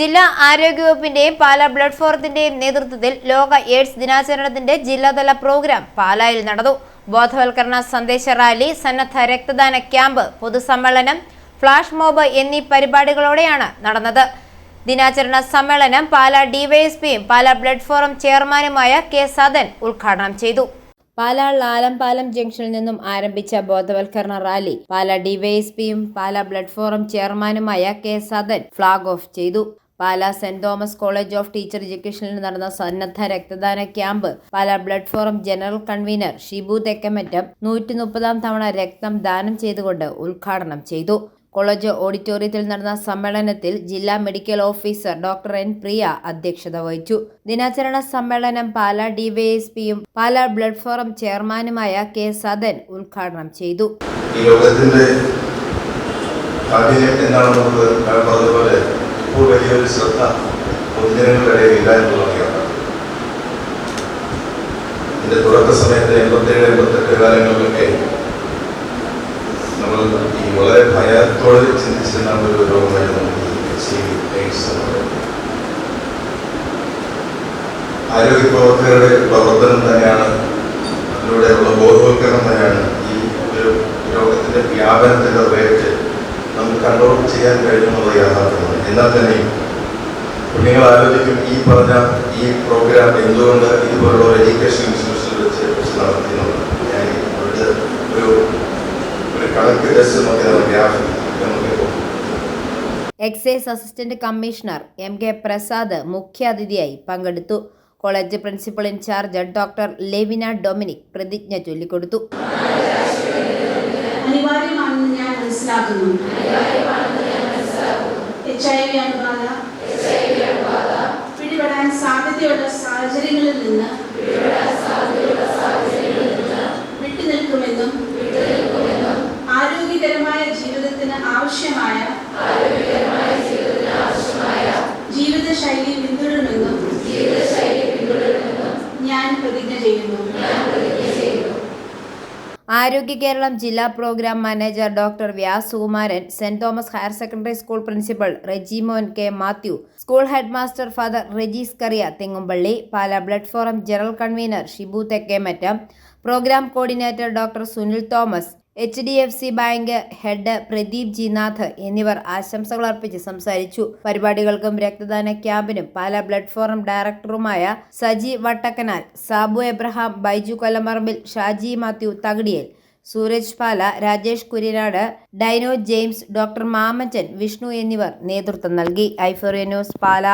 ജില്ലാ ആരോഗ്യവകുപ്പിന്റെയും പാലാ ബ്ലഡ് ഫോറത്തിന്റെയും നേതൃത്വത്തിൽ ലോക എയ്ഡ്സ് ദിനാചരണത്തിന്റെ ജില്ലാതല പ്രോഗ്രാം പാലായിൽ നടന്നു. ബോധവൽക്കരണ സന്ദേശ റാലി സന്നദ്ധ രക്തദാന ക്യാമ്പ് പൊതുസമ്മേളനം ഫ്ലാഷ് മോബ് എന്നീ പരിപാടികളോടെയാണ് നടന്നത്. ദിനാചരണ സമ്മേളനം പാലാ ഡിവൈഎസ്പിയും പാലാ ബ്ലഡ് ഫോറം ചെയർമാനുമായ കെ സദൻ ഉദ്ഘാടനം ചെയ്തു. പാലാ ലാലംപാലം ജംഗ്ഷനിൽ നിന്നും ആരംഭിച്ച ബോധവൽക്കരണ റാലി പാലാ ഡിവൈഎസ്പിയും പാലാ ബ്ലഡ് ഫോറം ചെയർമാനുമായ കെ സദൻ ഫ്ളാഗ് ഓഫ് ചെയ്തു. Pala saint Thomas college of teacher എഡ്യൂക്കേഷനിൽ നടന്ന സന്നദ്ധ രക്തദാന camp Pala blood forum general convener Shibu Thekkamattam നൂറ്റി മുപ്പതാം തവണ രക്തം ദാനം ചെയ്തുകൊണ്ട് ഉദ്ഘാടനം ചെയ്തു. കോളേജ് ഓഡിറ്റോറിയത്തിൽ നടന്ന സമ്മേളനത്തിൽ ജില്ലാ medical officer doctor N. Priya അധ്യക്ഷത വഹിച്ചു. ദിനാചരണ സമ്മേളനം പാലാ ഡിവൈഎസ്പിയും പാലാ ബ്ലഡ് ഫോറം ചെയർമാനുമായ കെ. സദൻ ഉദ്ഘാടനം ചെയ്തു. ഈ ലോകത്തിന്റെ എന്താണ് നമുക്ക് വലിയൊരു ശ്രദ്ധ ഇല്ല എന്നുള്ളതാണ്. യാഥാർത്ഥ്യം ഇതിന്റെ തുടക്ക സമയത്ത് എൺപത്തേഴ് എൺപത്തെട്ട് കാലങ്ങളിലൊക്കെ നമ്മൾ ഈ വളരെ ഭയത്തോടെ ചിന്തിച്ചിരുന്ന ഒരു രോഗമായിരുന്നു എന്ന് പറയുന്നത് ആരോഗ്യ പ്രവർത്തകരുടെ പ്രവർത്തനം തന്നെയാണ് അതിലൂടെയുള്ള ബോധവൽക്കരണം തന്നെയാണ് ഈ ഒരു രോഗത്തിന്റെ വ്യാപനത്തിന്റെ റേറ്റ് നമുക്ക് കൺട്രോൾ ചെയ്യാൻ കഴിയുമെന്നുള്ള യാഥാർത്ഥ്യമാണ്. എന്നാൽ തന്നെയും നിങ്ങൾ ആലോചിക്കും ഈ പറഞ്ഞ ഈ പ്രോഗ്രാം എന്തുകൊണ്ട് ഇതുപോലുള്ള ഒരു എഡ്യൂക്കേഷൻ ഇൻസ്റ്റിറ്റ്യൂഷനിൽ വെച്ച് വെച്ച് ഞാൻ അവരുടെ ഒരു ഒരു കണക്ക് test graph excise assistant commissioner M K Prasad മുഖ്യാതിഥിയായി പങ്കെടുത്തു. College principal incharge doctor Levina Dominic പ്രതിജ്ഞ ചൊല്ലിക്കൊടുത്തു. അനിവാര്യമാണെന്ന് ഞാൻ മനസ്സിലാക്കുന്നു. എച്ച് ഐ വി സാഹചര്യങ്ങളിൽ നിന്ന് വിട്ടുനിൽക്കുമെന്നും ആരോഗ്യകരമായ ജീവിതത്തിന് ആവശ്യമായ ജീവിതശൈലി പിന്തുടരുമെന്നും ഞാൻ പ്രതിജ്ഞ ചെയ്യുന്നു. ആരോഗ്യ കേരളം ജില്ലാ program manager doctor Vyas Sukumaran saint Thomas higher secondary school principal Rejimon K Mathew school headmaster father Regis Kuriya Thengumpally Pala blood forum general convener Shibu Thekkemattam program coordinator doctor Sunil Thomas H D F C bank head Pradeep G Nath എന്നിവർ ആശംസകൾ അർപ്പിച്ച് സംസാരിച്ചു. പരിപാടികൾക്കും രക്തദാന ക്യാമ്പിനും പാല blood forum ഡയറക്ടറുമായ Saji Vattakanal Sabu Abraham Baiju Kollamarambil Shaji Mathew Thakadiyel Sooraj Pala Rajesh Kuriyanad dino James doctor Mamachan Vishnu എന്നിവർ നേതൃത്വം നൽകി. ഐഫോറിയ ന്യൂസ് പാല.